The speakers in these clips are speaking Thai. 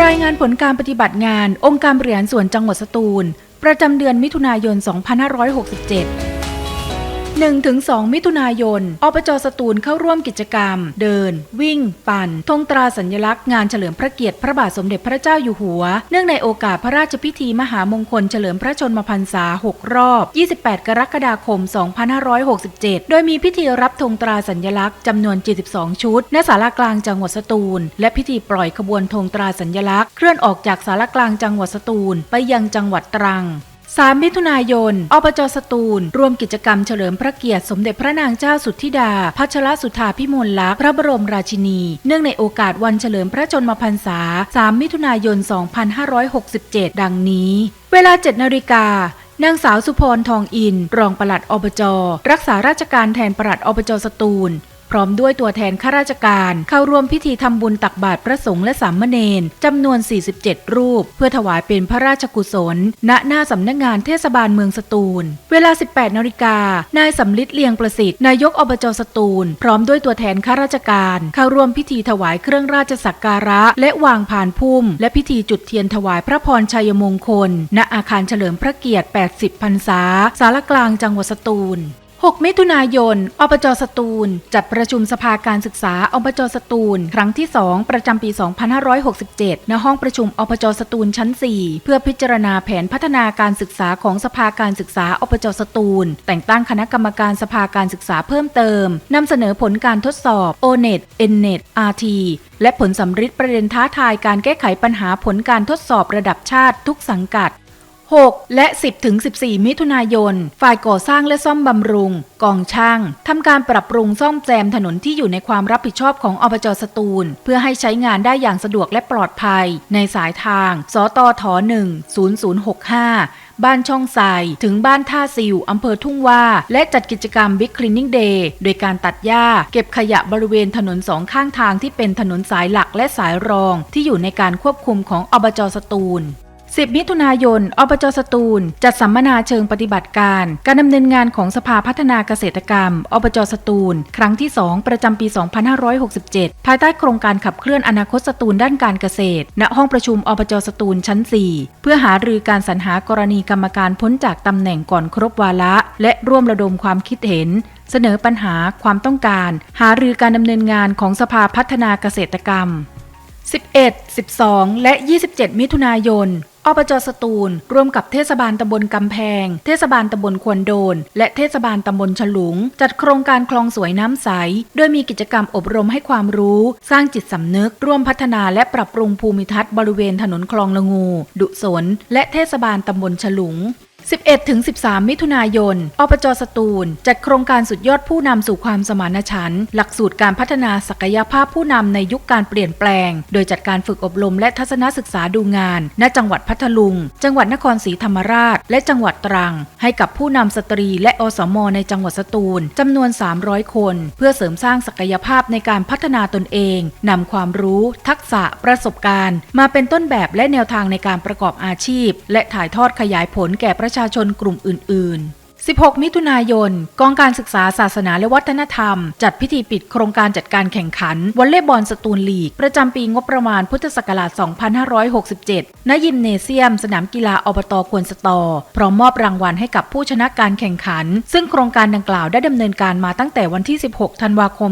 รายงานผลการปฏิบัติงานองค์การบริหารส่วนจังหวัดสตูล ประจำเดือนมิถุนายน 2567 1-2 มิถุนายน อบจสตูลเข้าร่วมกิจกรรม เดิน วิ่ง ปั่นธงตราสัญลักษณ์งานเฉลิมพระเกียรติพระบาทสมเด็จพระเจ้าอยู่หัว เนื่องในโอกาสพระราชพิธีมหามงคลเฉลิมพระชนมพรรษา 6 รอบ 28 กรกฎาคม 2567 โดยมีพิธีรับธงตราสัญลักษณ์จำนวน 72 ชุด ณ ศาลากลางจังหวัดสตูล และพิธีปล่อยขบวนธงตราสัญลักษณ์เคลื่อนออกจากศาลากลางจังหวัดสตูล ไปยังจังหวัดตรัง 3 มิถุนายน อบจสตูล ร่วมกิจกรรมเฉลิมพระเกียรติสมเด็จพระนางเจ้าสุทธิดา พัชรสุธาพิมลลักษณ์ พระบรมราชินี เนื่องในโอกาสวันเฉลิมพระชนมพรรษา 3 มิถุนายน 2567 ดังนี้ เวลา 7 นาฬิกานางสาวสุพรทองอิน รองปลัดอบจ รักษาราชการแทนปลัดอบจสตูล พร้อมด้วยตัวแทนข้าราชการ เข้าร่วมพิธีทำบุญตักบาตรพระสงฆ์และสามเณรจำนวน 47 รูป เพื่อถวายเป็นพระราชกุศล ณหน้าสำนักงานเทศบาลเมืองสตูล เวลา 18นาฬิกานายสำลิดเลียงประสิทธิ์นายกอบจสตูล พร้อมด้วยตัวแทนข้าราชการ เข้าร่วมพิธีถวายเครื่องราชสักการะ และวางผ่านพุ่ม และพิธีจุดเทียนถวายพระพรชัยมงคล ณอาคารเฉลิมพระเกียรติ 80 พรรษา สารกลางจังหวัดสตูล 6 มิถุนายน อบจสตูล จัดประชุมสภาการศึกษา อบจสตูล ครั้งที่ 2 ประจำปี 2567 ณ ห้องประชุม อบจสตูลชั้น 4 เพื่อพิจารณาแผนพัฒนาการศึกษาของสภาการศึกษา อบจสตูล แต่งตั้งคณะกรรมการสภาการศึกษาเพิ่มเติม นำเสนอผลการทดสอบ O-NET N-NET RT และผลสำริดประเด็นท้าทายการแก้ไขปัญหาผลการทดสอบระดับชาติทุกสังกัด 6 และ 10ถึง14 มิถุนายน ฝ่ายก่อสร้างและซ่อมบำรุง กองช่างทำการปรับปรุงซ่อมแซมถนนที่อยู่ในความรับผิดชอบของอบจสตูล เพื่อให้ใช้งานได้อย่างสะดวกและปลอดภัย ในสายทาง สตท1 0065บ้านช่องไซถึงบ้านท่าซิวอำเภอทุ่งว่า และจัดกิจกรรม Big Cleaning Day โดยการตัดหญ้า เก็บขยะบริเวณถนนสองข้างทางที่เป็นถนนสายหลักและสายรอง ที่อยู่ในการควบคุมของอบจสตูล 10 มิถุนายน อบจสตูล จัดสัมมนาเชิงปฏิบัติการ การดำเนินงานของสภาพัฒนาเกษตรกรรม อบจสตูล ครั้งที่ 2 ประจำปี 2567 ภายใต้โครงการขับเคลื่อนอนาคตสตูลด้านการเกษตร ณ ห้องประชุมอบจสตูลชั้น 4 เพื่อหารือการสรรหากรณีกรรมการพ้นจากตำแหน่งก่อนครบวาระ และร่วมระดมความคิดเห็นเสนอปัญหาความต้องการ หารือการดำเนินงานของสภาพัฒนาเกษตรกรรม 11 12 และ 27 มิถุนายน อบจสตูล ร่วมกับเทศบาลตำบลกำแพง เทศบาลตำบลควนโดน และเทศบาลตำบลฉลุง จัดโครงการคลองสวยน้ำใส โดยมีกิจกรรมอบรมให้ความรู้ สร้างจิตสำนึก ร่วมพัฒนาและปรับปรุงภูมิทัศน์บริเวณถนนคลองละงู ดุสน และเทศบาลตำบลฉลุง 11ถึง13 มิถุนายน อบจสตูล จัดโครงการสุดยอดผู้นำสู่ความสมานฉันท์หลักสูตรการพัฒนาศักยภาพผู้นำในยุคการเปลี่ยนแปลง โดยจัดการฝึกอบรมและทัศนศึกษาดูงาน ณ จังหวัดพัทลุง จังหวัดนครศรีธรรมราช และจังหวัดตรัง ให้กับผู้นำสตรีและอสมในจังหวัดสตูลจำนวน 300 คน เพื่อเสริมสร้างศักยภาพในการพัฒนาตนเองนำความรู้ ทักษะ ประสบการณ์ มาเป็นต้นแบบและแนวทางในการประกอบอาชีพ และถ่ายทอดขยายผลแก่ประประชาชนกลุ่มอื่น ๆ 16 มิถุนายน กองการศึกษาศาสนาและวัฒนธรรม จัดพิธีปิดโครงการจัดการแข่งขันวอลเลย์บอลสตูลลีก ประจำปีงบประมาณพุทธศักราช 2567 ณ ยิมเนเซียม สนามกีฬาอบตควนสตอ พร้อมมอบรางวัลให้กับผู้ชนะการแข่งขัน ซึ่งโครงการดังกล่าวได้ดำเนินการมาตั้งแต่วันที่ 16 ธันวาคม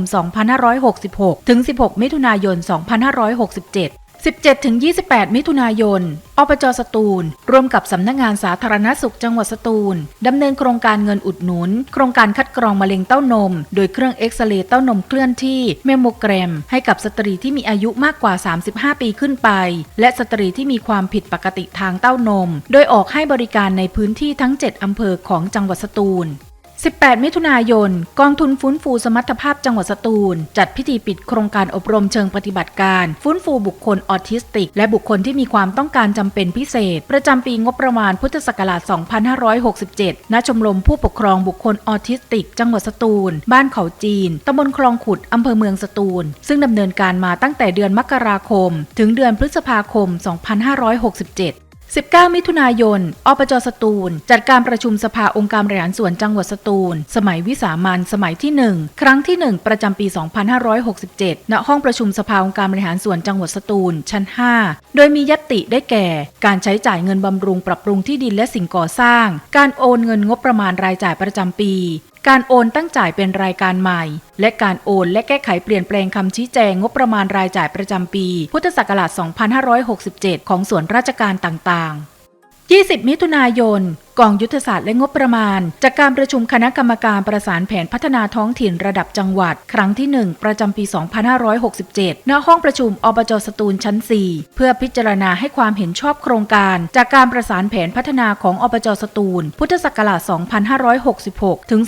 2566 ถึง 16 มิถุนายน 2567 17-28 มิถุนายน อบจสตูล ร่วมกับสำนักงงานสาธารณสุขจังหวัดสตูล ดำเนินโครงการเงินอุดหนุน โครงการคัดกรองมะเร็งเต้านม โดยเครื่องเอ็กซเรย์เต้านมเคลื่อนที่เมโมแกรม ให้กับสตรีที่มีอายุมากกว่า 35 ปีขึ้นไป และสตรีที่มีความผิดปกติทางเต้านม โดยออกให้บริการในพื้นที่ทั้ง 7 อำเภอของจังหวัดสตูล 18 มิถุนายน กองทุนฟื้นฟูสมรรถภาพจังหวัดสตูล จัดพิธีปิดโครงการอบรมเชิงปฏิบัติการ ฟื้นฟูบุคคลออทิสติก และบุคคลที่มีความต้องการจำเป็นพิเศษ ประจำปีงบประมาณพุทธศักราช 2567 ณ ชมรมผู้ปกครองบุคคลออทิสติก จังหวัดสตูล บ้านเขาจีนตำบลคลองขุดอำเภอเมืองสตูล ซึ่งดำเนินการมาตั้งแต่เดือนมกราคม ถึงเดือนพฤษภาคม 2567 19 มิถุนายน อบจสตูล จัดการประชุมสภาองค์การบริหารส่วนจังหวัดสตูล สมัยวิสามันสมัยที่ 1 ครั้งที่ 1 ประจำปี 2567 ณ ห้องประชุมสภาองค์การบริหารส่วนจังหวัดสตูล ชั้น 5 โดยมียตติได้แก่ การใช้จ่ายเงินบำรุงปรับปรุงที่ดินและสิ่งก่อสร้าง การโอนเงินงบประมาณรายจ่ายประจำปี การโอนตั้งจ่ายเป็นรายการใหม่ และการโอนและแก้ไขเปลี่ยนแปลงคำชี้แจงงบประมาณรายจ่ายประจำปี พุทธศักราช 2567 ของส่วนราชการต่างๆ 20 มิถุนายน กองยุทธศาสตร์และงบประมาณ จากการประชุมคณะกรรมการประสานแผนพัฒนาท้องถิ่นระดับจังหวัด ครั้งที่ 1 ประจำปี 2567 ณ ห้องประชุมอบจสตูลชั้น 4 เพื่อพิจารณาให้ความเห็นชอบโครงการ จากการประสานแผนพัฒนาของอบจสตูล พุทธศักราช 2566 ถึง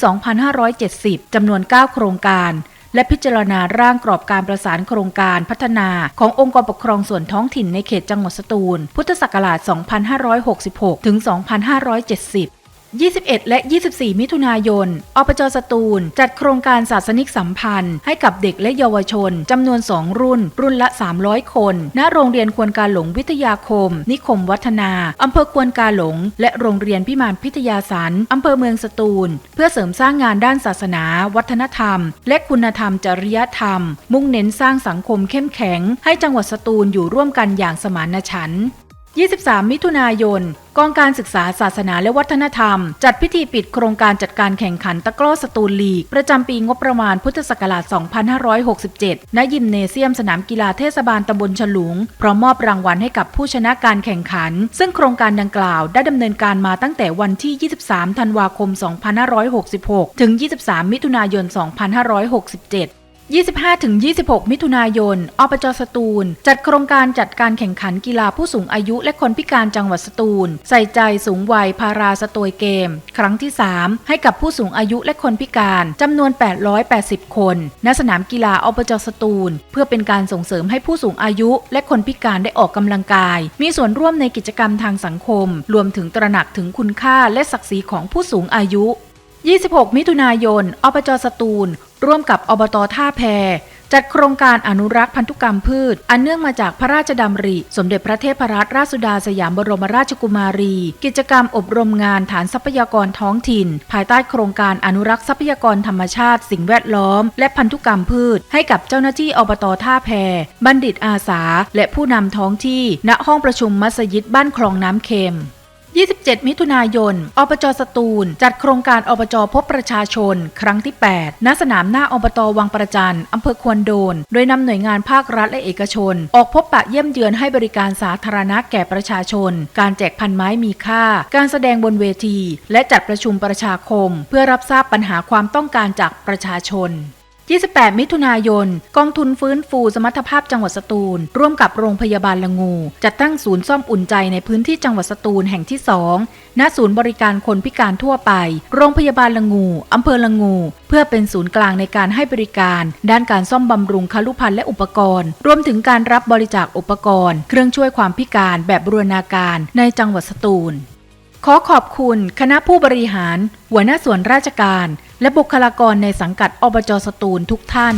2570 จำนวน 9 โครงการ และพิจารณาร่างกรอบการประสานโครงการพัฒนาขององค์กรปกครองส่วนท้องถิ่นในเขตจังหวัดสตูล พุทธศักราช 2566 ถึง 2570 21 และ 24 มิถุนายน อปจสตูล จัดโครงการศาสนิกสัมพันธ์ ให้กับเด็กและเยาวชน จำนวน 2 รุ่น รุ่นละ 300 คน ณ โรงเรียนควนกาหลงวิทยาคม นิคมวัฒนา อำเภอควนกาหลง และโรงเรียนพิมานพิทยาสันอำเภอเมืองสตูล เพื่อเสริมสร้างงานด้านศาสนา วัฒนธรรม และคุณธรรมจริยธรรม มุ่งเน้นสร้างสังคมเข้มแข็ง ให้จังหวัดสตูลอยู่ร่วมกันอย่างสมานฉันท์ 23 มิถุนายน กองการศึกษาศาสนาและวัฒนธรรม จัดพิธีปิดโครงการจัดการแข่งขันตะกร้อสตูลลีก ประจำปีงบประมาณพุทธศักราช 2567 ณ ยิมเนเซียมสนามกีฬาเทศบาลตำบลฉลุง พร้อมมอบรางวัลให้กับผู้ชนะการแข่งขัน ซึ่งโครงการดังกล่าวได้ดำเนินการมาตั้งแต่วันที่ 23 ธันวาคม 2566 ถึง 23 มิถุนายน 2567 25-26 มิถุนายน อบจสตูล จัดโครงการจัดการแข่งขันกีฬาผู้สูงอายุและคนพิการจังหวัดสตูล ใส่ใจสูงวัยพาราสโตยเกม ครั้งที่ 3 ให้กับผู้สูงอายุและคนพิการจำนวน 880 คน ณ สนามกีฬาอบจสตูล เพื่อเป็นการส่งเสริมให้ผู้สูงอายุ และคนพิการได้ออกกำลังกาย มีส่วนร่วมในกิจกรรมทางสังคม รวมถึงตระหนักถึงคุณค่าและศักดิ์ศรีของผู้สูงอายุ26 มิถุนายน อบจสตูล ร่วมกับอบตท่าแพจัดโครงการอนุรักษ์พันธุกรรมพืช อันเนื่องมาจากพระราชดำริ สมเด็จพระเทพรัตนราชสุดาสยามบรมราชกุมารี กิจกรรมอบรมงานฐานทรัพยากรท้องถิ่น ภายใต้โครงการอนุรักษ์ทรัพยากรธรรมชาติ สิ่งแวดล้อม และพันธุกรรมพืช ให้กับเจ้าหน้าที่อบตท่าแพ บัณฑิตอาสา และผู้นำท้องที่ ณห้องประชุมมัสยิดบ้านคลองน้ำเค็ม 27 มิถุนายน อบจสตูล จัดโครงการอบจพบประชาชน ครั้งที่ 8 ณ สนามหน้าอบตวังประจันอำเภอควนโดน โดยนำหน่วยงานภาครัฐและเอกชน ออกพบปะเยี่ยมเยือนให้บริการสาธารณะแก่ประชาชน การแจกพันไม้มีค่า การแสดงบนเวที และจัดประชุมประชาคม เพื่อรับทราบปัญหาความต้องการจากประชาชน 28 มิถุนายน กองทุนฟื้นฟูสมรรถภาพจังหวัดสตูล ร่วมกับโรงพยาบาลละงู จัดตั้งศูนย์ซ่อมอุ่นใจในพื้นที่จังหวัดสตูลแห่งที่ 2 ณ ศูนย์บริการคนพิการทั่วไป โรงพยาบาลละงู อำเภอละงู เพื่อเป็นศูนย์กลางในการให้บริการ ด้านการซ่อมบำรุงคาลุภัณฑ์และอุปกรณ์ รวมถึงการรับบริจาคอุปกรณ์ เครื่องช่วยความพิการแบบบูรณาการในจังหวัดสตูล ขอขอบคุณคณะผู้บริหาร หัวหน้าส่วนราชการ และบุคลากรในสังกัดอบจสตูลทุกท่าน